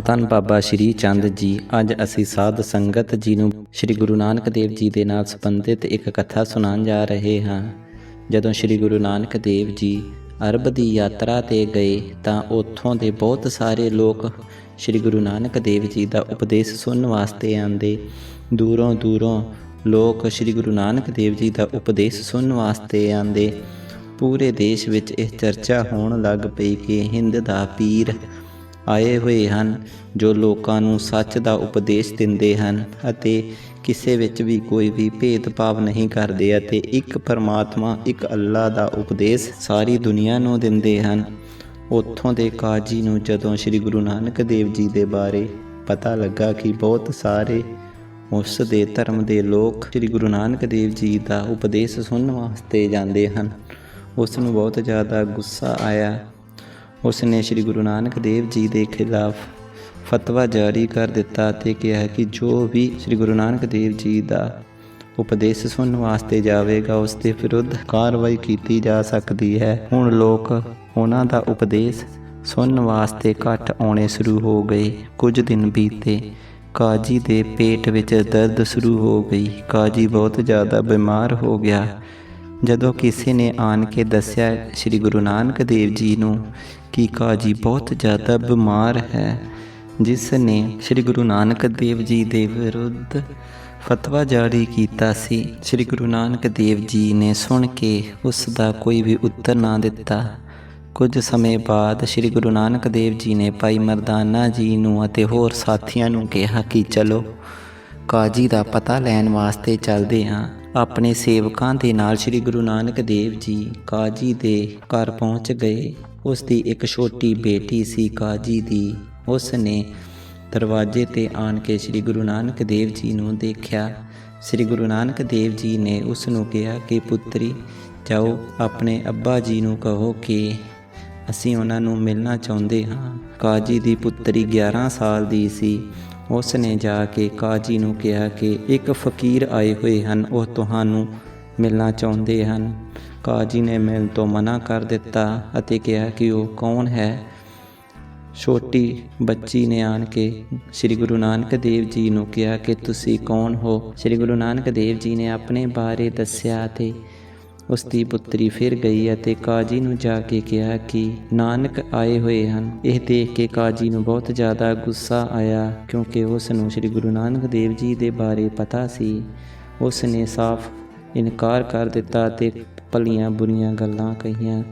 ਧੰਨ ਬਾਬਾ ਸ਼੍ਰੀ ਚੰਦ ਜੀ। ਅੱਜ ਅਸੀਂ ਸਾਧ ਸੰਗਤ ਜੀ ਨੂੰ ਸ਼੍ਰੀ ਗੁਰੂ ਨਾਨਕ ਦੇਵ ਜੀ ਦੇ ਨਾਲ ਸੰਬੰਧਿਤ ਇੱਕ ਕਥਾ ਸੁਣਾਉਣ ਜਾ ਰਹੇ ਹਾਂ। ਜਦੋਂ ਸ਼੍ਰੀ ਗੁਰੂ ਨਾਨਕ ਦੇਵ ਜੀ ਅਰਬ ਦੀ ਯਾਤਰਾ ਤੇ ਗਏ ਤਾਂ ਉੱਥੋਂ ਦੇ ਬਹੁਤ ਸਾਰੇ ਲੋਕ ਸ਼੍ਰੀ ਗੁਰੂ ਨਾਨਕ ਦੇਵ ਜੀ ਦਾ ਉਪਦੇਸ਼ ਸੁਣਨ ਵਾਸਤੇ ਆਉਂਦੇ। ਦੂਰੋਂ ਦੂਰੋਂ ਲੋਕ ਸ਼੍ਰੀ ਗੁਰੂ ਨਾਨਕ ਦੇਵ ਜੀ ਦਾ ਉਪਦੇਸ਼ ਸੁਣਨ ਵਾਸਤੇ ਆਉਂਦੇ। ਪੂਰੇ ਦੇਸ਼ ਵਿੱਚ ਇਹ ਚਰਚਾ ਹੋਣ ਲੱਗ ਪਈ ਕਿ ਹਿੰਦ ਦਾ ਪੀਰ ਆਏ ਹੋਏ ਹਨ, ਜੋ ਲੋਕਾਂ ਨੂੰ ਸੱਚ ਦਾ ਉਪਦੇਸ਼ ਦਿੰਦੇ ਹਨ ਅਤੇ ਕਿਸੇ ਵਿੱਚ ਵੀ ਕੋਈ ਵੀ ਭੇਦਭਾਵ ਨਹੀਂ ਕਰਦੇ ਅਤੇ ਇੱਕ ਪਰਮਾਤਮਾ, ਇੱਕ ਅੱਲਾ ਦਾ ਉਪਦੇਸ਼ ਸਾਰੀ ਦੁਨੀਆ ਨੂੰ ਦਿੰਦੇ ਹਨ। ਉੱਥੋਂ ਦੇ ਕਾਜੀ ਨੂੰ ਜਦੋਂ ਸ੍ਰੀ ਗੁਰੂ ਨਾਨਕ ਦੇਵ ਜੀ ਦੇ ਬਾਰੇ ਪਤਾ ਲੱਗਾ ਕਿ ਬਹੁਤ ਸਾਰੇ ਉਸ ਦੇ ਧਰਮ ਦੇ ਲੋਕ ਸ੍ਰੀ ਗੁਰੂ ਨਾਨਕ ਦੇਵ ਜੀ ਦਾ ਉਪਦੇਸ਼ ਸੁਣਨ ਵਾਸਤੇ ਜਾਂਦੇ ਹਨ, ਉਸ ਨੂੰ ਬਹੁਤ ਜ਼ਿਆਦਾ ਗੁੱਸਾ ਆਇਆ। ਉਸ ਨੇ ਸ੍ਰੀ ਗੁਰੂ ਨਾਨਕ ਦੇਵ ਜੀ ਦੇ ਖਿਲਾਫ ਫਤਵਾ ਜਾਰੀ ਕਰ ਦਿੱਤਾ ਤੇ ਕਿਹਾ ਕਿ ਜੋ ਵੀ ਸ੍ਰੀ ਗੁਰੂ ਨਾਨਕ ਦੇਵ ਜੀ ਦਾ ਉਪਦੇਸ਼ ਸੁਣਨ ਵਾਸਤੇ ਜਾਵੇਗਾ, ਉਸ ਦੇ ਵਿਰੁੱਧ ਕਾਰਵਾਈ ਕੀਤੀ ਜਾ ਸਕਦੀ ਹੈ। ਹੁਣ ਲੋਕ ਉਹਨਾਂ ਦਾ ਉਪਦੇਸ਼ ਸੁਣਨ ਵਾਸਤੇ ਘੱਟ ਆਉਣੇ ਸ਼ੁਰੂ ਹੋ ਗਏ। ਕੁਝ ਦਿਨ ਬੀਤੇ, ਕਾਜੀ ਦੇ ਪੇਟ ਵਿੱਚ ਦਰਦ ਸ਼ੁਰੂ ਹੋ ਗਈ। ਕਾਜੀ ਬਹੁਤ ਜ਼ਿਆਦਾ ਬਿਮਾਰ ਹੋ ਗਿਆ। ਜਦੋਂ ਕਿਸੇ ਨੇ ਆਣ ਕੇ ਦੱਸਿਆ, ਸ੍ਰੀ ਗੁਰੂ ਨਾਨਕ ਦੇਵ ਜੀ ਨੂੰ ਕਿ ਕਾਜੀ ਬਹੁਤ ਜ਼ਿਆਦਾ ਬਿਮਾਰ ਹੈ, ਜਿਸ ਨੇ ਸ੍ਰੀ ਗੁਰੂ ਨਾਨਕ ਦੇਵ ਜੀ ਦੇ ਵਿਰੁੱਧ ਫਤਵਾ ਜਾਰੀ ਕੀਤਾ ਸੀ। ਸ੍ਰੀ ਗੁਰੂ ਨਾਨਕ ਦੇਵ ਜੀ ਨੇ ਸੁਣ ਕੇ ਉਸ ਦਾ ਕੋਈ ਵੀ ਉੱਤਰ ਨਾ ਦਿੱਤਾ। ਕੁਝ ਸਮੇਂ ਬਾਅਦ ਸ੍ਰੀ ਗੁਰੂ ਨਾਨਕ ਦੇਵ ਜੀ ਨੇ ਭਾਈ ਮਰਦਾਨਾ ਜੀ ਨੂੰ ਅਤੇ ਹੋਰ ਸਾਥੀਆਂ ਨੂੰ ਕਿਹਾ ਕਿ ਚਲੋ ਕਾਜੀ ਦਾ ਪਤਾ ਲੈਣ ਵਾਸਤੇ ਚੱਲਦੇ ਹਾਂ। ਆਪਣੇ ਸੇਵਕਾਂ ਦੇ ਨਾਲ ਸ੍ਰੀ ਗੁਰੂ ਨਾਨਕ ਦੇਵ ਜੀ ਕਾਜੀ ਦੇ ਘਰ ਪਹੁੰਚ ਗਏ। ਉਸ ਦੀ ਇੱਕ ਛੋਟੀ ਬੇਟੀ ਸੀ ਕਾਜੀ ਦੀ। ਉਸ ਨੇ ਦਰਵਾਜ਼ੇ ਤੇ ਆਣ ਕੇ ਸ੍ਰੀ ਗੁਰੂ ਨਾਨਕ ਦੇਵ ਜੀ ਨੂੰ ਦੇਖਿਆ। ਸ੍ਰੀ ਗੁਰੂ ਨਾਨਕ ਦੇਵ ਜੀ ਨੇ ਉਸ ਨੂੰ ਕਿਹਾ ਕਿ, ਪੁੱਤਰੀ, ਜਾਓ, ਆਪਣੇ ਅੱਬਾ ਜੀ ਨੂੰ ਕਹੋ ਕਿ ਅਸੀਂ ਉਹਨਾਂ ਨੂੰ ਮਿਲਣਾ ਚਾਹੁੰਦੇ ਹਾਂ। ਕਾਜੀ ਦੀ ਪੁੱਤਰੀ 11 ਸਾਲ ਦੀ ਸੀ। ਉਸ ਨੇ ਜਾ ਕੇ ਕਾਜੀ ਨੂੰ ਕਿਹਾ ਕਿ ਇੱਕ ਫਕੀਰ ਆਏ ਹੋਏ ਹਨ, ਉਹ ਤੁਹਾਨੂੰ ਮਿਲਣਾ ਚਾਹੁੰਦੇ ਹਨ। ਕਾਜੀ ਨੇ ਮਿਲਣ ਤੋਂ ਮਨਾ ਕਰ ਦਿੱਤਾ ਅਤੇ ਕਿਹਾ ਕਿ ਉਹ ਕੌਣ ਹੈ? ਛੋਟੀ ਬੱਚੀ ਨੇ ਆਣ ਕੇ ਸ੍ਰੀ ਗੁਰੂ ਨਾਨਕ ਦੇਵ ਜੀ ਨੂੰ ਕਿਹਾ ਕਿ ਤੁਸੀਂ ਕੌਣ ਹੋ? ਸ੍ਰੀ ਗੁਰੂ ਨਾਨਕ ਦੇਵ ਜੀ ਨੇ ਆਪਣੇ ਬਾਰੇ ਦੱਸਿਆ ਤੇ ਉਸ ਦੀ ਪੁੱਤਰੀ ਫਿਰ ਗਈ ਅਤੇ ਕਾਜੀ ਨੂੰ ਜਾ ਕੇ ਕਿਹਾ ਕਿ ਨਾਨਕ ਆਏ ਹੋਏ ਹਨ। ਇਹ ਦੇਖ ਕੇ ਕਾਜੀ ਨੂੰ ਬਹੁਤ ਜ਼ਿਆਦਾ ਗੁੱਸਾ ਆਇਆ ਕਿਉਂਕਿ ਉਸ ਨੂੰ ਸ੍ਰੀ ਗੁਰੂ ਨਾਨਕ ਦੇਵ ਜੀ ਦੇ ਬਾਰੇ ਪਤਾ ਸੀ। ਉਸ ਨੇ ਸਾਫ਼ ਇਨਕਾਰ ਕਰ ਦਿੱਤਾ ਤੇ ਭਲੀਆਂ ਬੁਰੀਆਂ ਗੱਲਾਂ ਕਹੀਆਂ।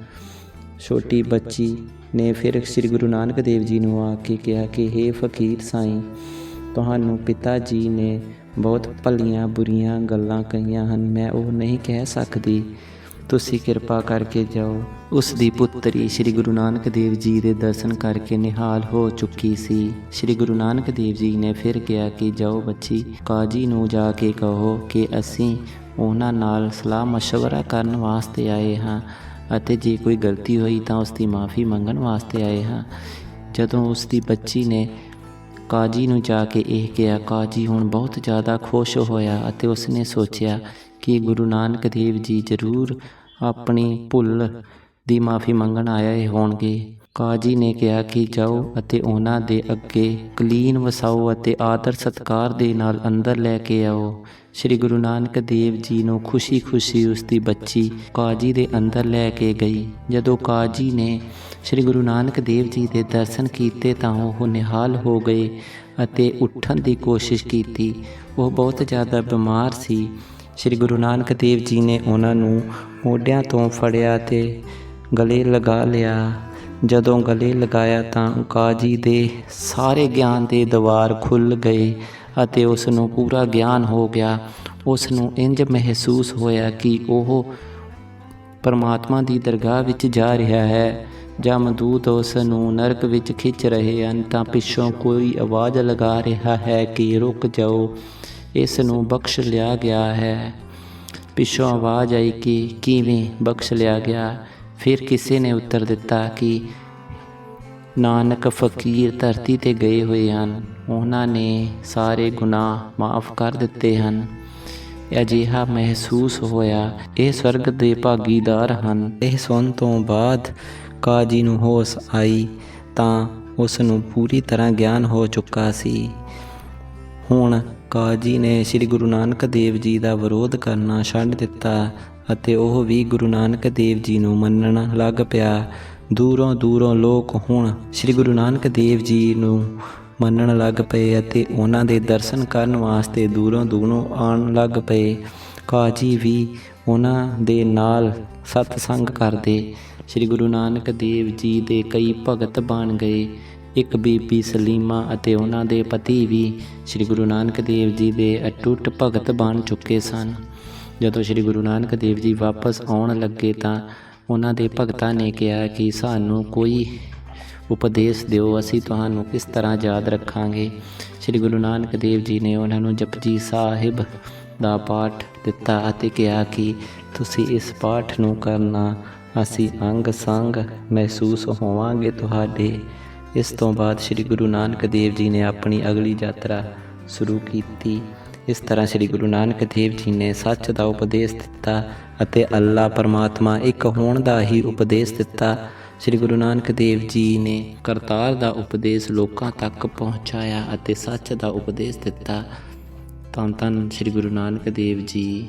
ਛੋਟੀ ਬੱਚੀ ਨੇ ਫਿਰ ਸ੍ਰੀ ਗੁਰੂ ਨਾਨਕ ਦੇਵ ਜੀ ਨੂੰ ਆ ਕੇ ਕਿਹਾ ਕਿ हे ਫਕੀਰ ਸਾਈਂ, ਤੁਹਾਨੂੰ ਪਿਤਾ ਜੀ ਨੇ ਬਹੁਤ ਭਲੀਆਂ ਬੁਰੀਆਂ ਗੱਲਾਂ ਕਹੀਆਂ ਹਨ, ਮੈਂ ਉਹ ਨਹੀਂ ਕਹਿ ਸਕਦੀ। ਤੁਸੀਂ ਕਿਰਪਾ ਕਰਕੇ ਜਾਓ। ਉਸ ਦੀ ਪੁੱਤਰੀ ਸ੍ਰੀ ਗੁਰੂ ਨਾਨਕ ਦੇਵ ਜੀ ਦੇ ਦਰਸ਼ਨ ਕਰਕੇ ਨਿਹਾਲ ਹੋ ਚੁੱਕੀ ਸੀ। ਸ੍ਰੀ ਗੁਰੂ ਨਾਨਕ ਦੇਵ ਜੀ ਨੇ ਫਿਰ ਕਿਹਾ ਕਿ ਜਾਓ ਬੱਚੀ, ਕਾਜੀ ਨੂੰ ਜਾ ਕੇ ਕਹੋ ਕਿ ਅਸੀਂ ਉਹਨਾਂ ਨਾਲ ਸਲਾਹ مشਵਰਾ ਕਰਨ ਵਾਸਤੇ ਆਏ ਹਾਂ ਅਤੇ ਜੇ ਕੋਈ ਗਲਤੀ ਹੋਈ ਤਾਂ ਉਸ ਦੀ ਮਾਫੀ ਮੰਗਣ ਵਾਸਤੇ ਆਏ ਹਾਂ। ਜਦੋਂ ਉਸ ਦੀ ਬੱਚੀ ਨੇ ਕਾਜੀ ਨੂੰ ਜਾ ਕੇ ਇਹ ਕਿਹਾ, ਕਾਜੀ ਹੁਣ ਬਹੁਤ ਜ਼ਿਆਦਾ ਖੁਸ਼ ਹੋਇਆ ਅਤੇ ਉਸਨੇ ਸੋਚਿਆ ਕਿ ਗੁਰੂ ਨਾਨਕ ਦੇਵ ਜੀ ਜ਼ਰੂਰ ਆਪਣੀ ਭੁੱਲ ਦੀ ਮਾਫੀ ਮੰਗਣ ਆਏ ਹੋਣਗੇ। ਕਾਜੀ ਨੇ ਕਿਹਾ ਕਿ ਜਾਓ ਅਤੇ ਉਹਨਾਂ ਦੇ ਅੱਗੇ ਕਲੀਨ ਵਸਾਓ ਅਤੇ ਆਦਰ ਸਤਕਾਰ ਦੇ ਨਾਲ ਅੰਦਰ ਲੈ ਕੇ ਆਓ। ਸ੍ਰੀ ਗੁਰੂ ਨਾਨਕ ਦੇਵ ਜੀ ਨੂੰ ਖੁਸ਼ੀ-ਖੁਸ਼ੀ ਉਸ ਦੀ ਬੱਚੀ ਕਾਜੀ ਦੇ ਅੰਦਰ ਲੈ ਕੇ ਗਈ। ਜਦੋਂ ਕਾਜੀ ਨੇ ਸ੍ਰੀ ਗੁਰੂ ਨਾਨਕ ਦੇਵ ਜੀ ਦੇ ਦਰਸ਼ਨ ਕੀਤੇ ਤਾਂ ਉਹ ਨਿਹਾਲ ਹੋ ਗਏ ਅਤੇ ਉੱਠਣ ਦੀ ਕੋਸ਼ਿਸ਼ ਕੀਤੀ। ਉਹ ਬਹੁਤ ਜ਼ਿਆਦਾ ਬਿਮਾਰ ਸੀ। ਸ੍ਰੀ ਗੁਰੂ ਨਾਨਕ ਦੇਵ ਜੀ ਨੇ ਉਹਨਾਂ ਨੂੰ ਮੋਢਿਆਂ ਤੋਂ ਫੜਿਆ ਤੇ ਗਲੇ ਲਗਾ ਲਿਆ। ਜਦੋਂ ਗਲੇ ਲਗਾਇਆ ਤਾਂ ਕਾਜੀ ਦੇ ਸਾਰੇ ਗਿਆਨ ਦੇ ਦਵਾਰ ਖੁੱਲ ਗਏ। ਅਤੇ ਉਸ ਨੂੰ ਪੂਰਾ ਗਿਆਨ ਹੋ ਗਿਆ। ਉਸ ਨੂੰ ਇੰਜ ਮਹਿਸੂਸ ਹੋਇਆ ਕਿ ਉਹ ਪਰਮਾਤਮਾ ਦੀ ਦਰਗਾਹ ਵਿੱਚ ਜਾ ਰਿਹਾ ਹੈ। ਜਾਂ ਜਮਦੂਤ ਉਸ ਨੂੰ ਨਰਕ ਵਿੱਚ ਖਿੱਚ ਰਹੇ ਹਨ, ਤਾਂ ਪਿੱਛੋਂ ਕੋਈ ਆਵਾਜ਼ ਲਗਾ ਰਿਹਾ ਹੈ ਕਿ ਰੁਕ ਜਾਓ ਇਸ ਨੂੰ ਬਖਸ਼ ਲਿਆ ਗਿਆ ਹੈ। ਪਿੱਛੋਂ ਆਵਾਜ਼ ਆਈ ਕਿ ਕਿਵੇਂ ਬਖਸ਼ ਲਿਆ ਗਿਆ? ਫਿਰ ਕਿਸੇ ਨੇ ਉੱਤਰ ਦਿੱਤਾ ਕਿ ਨਾਨਕ ਫਕੀਰ ਧਰਤੀ ਤੇ ਗਏ ਹੋਏ ਹਨ। ਉਹਨਾਂ ਨੇ ਸਾਰੇ ਗੁਨਾਹ ਮਾਫ ਕਰ ਦਿੱਤੇ ਹਨ। ਅਜਿਹਾ ਮਹਿਸੂਸ ਹੋਇਆ, ਇਹ ਸਵਰਗ ਦੇ ਭਾਗੀਦਾਰ ਹਨ। ਇਹ ਸੁਣ ਤੋਂ ਬਾਅਦ ਕਾਜੀ ਨੂੰ ਹੋਸ਼ ਆਈ, ਤਾਂ ਉਸ ਨੂੰ ਪੂਰੀ ਤਰ੍ਹਾਂ ਗਿਆਨ ਹੋ ਚੁੱਕਾ ਸੀ। ਹੁਣ ਕਾਜੀ ਨੇ ਸ੍ਰੀ ਗੁਰੂ ਨਾਨਕ ਦੇਵ ਜੀ ਦਾ ਵਿਰੋਧ ਕਰਨਾ ਛੱਡ ਦਿੱਤਾ ਅਤੇ ਉਹ ਵੀ ਗੁਰੂ ਨਾਨਕ ਦੇਵ ਜੀ ਨੂੰ ਮੰਨਣ ਲੱਗ ਪਿਆ। ਦੂਰੋਂ ਦੂਰੋਂ ਲੋਕ ਹੁਣ ਸ੍ਰੀ ਗੁਰੂ ਨਾਨਕ ਦੇਵ ਜੀ ਨੂੰ ਮੰਨਣ ਲੱਗ ਪਏ ਅਤੇ ਉਹਨਾਂ ਦੇ ਦਰਸ਼ਨ ਕਰਨ ਵਾਸਤੇ ਦੂਰੋਂ ਦੂਰੋਂ ਆਉਣ ਲੱਗ ਪਏ। ਕਾਜੀ ਵੀ ਉਹਨਾਂ ਦੇ ਨਾਲ ਸਤਸੰਗ ਕਰਦੇ। ਸ੍ਰੀ ਗੁਰੂ ਨਾਨਕ ਦੇਵ ਜੀ ਦੇ ਕਈ ਭਗਤ ਬਣ ਗਏ। ਇੱਕ ਬੀਬੀ ਸਲੀਮਾ ਅਤੇ ਉਹਨਾਂ ਦੇ ਪਤੀ ਵੀ ਸ੍ਰੀ ਗੁਰੂ ਨਾਨਕ ਦੇਵ ਜੀ ਦੇ ਅਟੁੱਟ ਭਗਤ ਬਣ ਚੁੱਕੇ ਸਨ। ਜਦੋਂ ਸ੍ਰੀ ਗੁਰੂ ਨਾਨਕ ਦੇਵ ਜੀ ਵਾਪਸ ਆਉਣ ਲੱਗੇ ਤਾਂ ਉਹਨਾਂ ਦੇ ਭਗਤਾਂ ਨੇ ਕਿਹਾ ਕਿ ਸਾਨੂੰ ਕੋਈ ਉਪਦੇਸ਼ ਦਿਓ ਅਸੀਂ ਤੁਹਾਨੂੰ ਕਿਸ ਤਰ੍ਹਾਂ ਯਾਦ ਰੱਖਾਂਗੇ। ਸ੍ਰੀ ਗੁਰੂ ਨਾਨਕ ਦੇਵ ਜੀ ਨੇ ਉਹਨਾਂ ਨੂੰ ਜਪਜੀ ਸਾਹਿਬ ਦਾ ਪਾਠ ਦਿੱਤਾ ਅਤੇ ਕਿਹਾ ਕਿ ਤੁਸੀਂ ਇਸ ਪਾਠ ਨੂੰ ਕਰਨਾ ਅਸੀਂ ਅੰਗ ਸੰਗ ਮਹਿਸੂਸ ਹੋਵਾਂਗੇ ਤੁਹਾਡੇ। ਇਸ ਤੋਂ ਬਾਅਦ ਸ੍ਰੀ ਗੁਰੂ ਨਾਨਕ ਦੇਵ ਜੀ ਨੇ ਆਪਣੀ ਅਗਲੀ ਯਾਤਰਾ ਸ਼ੁਰੂ ਕੀਤੀ। ਇਸ ਤਰ੍ਹਾਂ ਸ੍ਰੀ ਗੁਰੂ ਨਾਨਕ ਦੇਵ ਜੀ ਨੇ ਸੱਚ ਦਾ ਉਪਦੇਸ਼ ਦਿੱਤਾ ਅਤੇ ਅੱਲਾ ਪਰਮਾਤਮਾ ਇੱਕ ਹੋਣ ਦਾ ਹੀ ਉਪਦੇਸ਼ ਦਿੱਤਾ। ਸ੍ਰੀ ਗੁਰੂ ਨਾਨਕ ਦੇਵ ਜੀ ਨੇ ਕਰਤਾਰ ਦਾ ਉਪਦੇਸ਼ ਲੋਕਾਂ ਤੱਕ ਪਹੁੰਚਾਇਆ ਅਤੇ ਸੱਚ ਦਾ ਉਪਦੇਸ਼ ਦਿੱਤਾ। ਤਾਂ ਧੰਨ ਸ੍ਰੀ ਗੁਰੂ ਨਾਨਕ ਦੇਵ ਜੀ।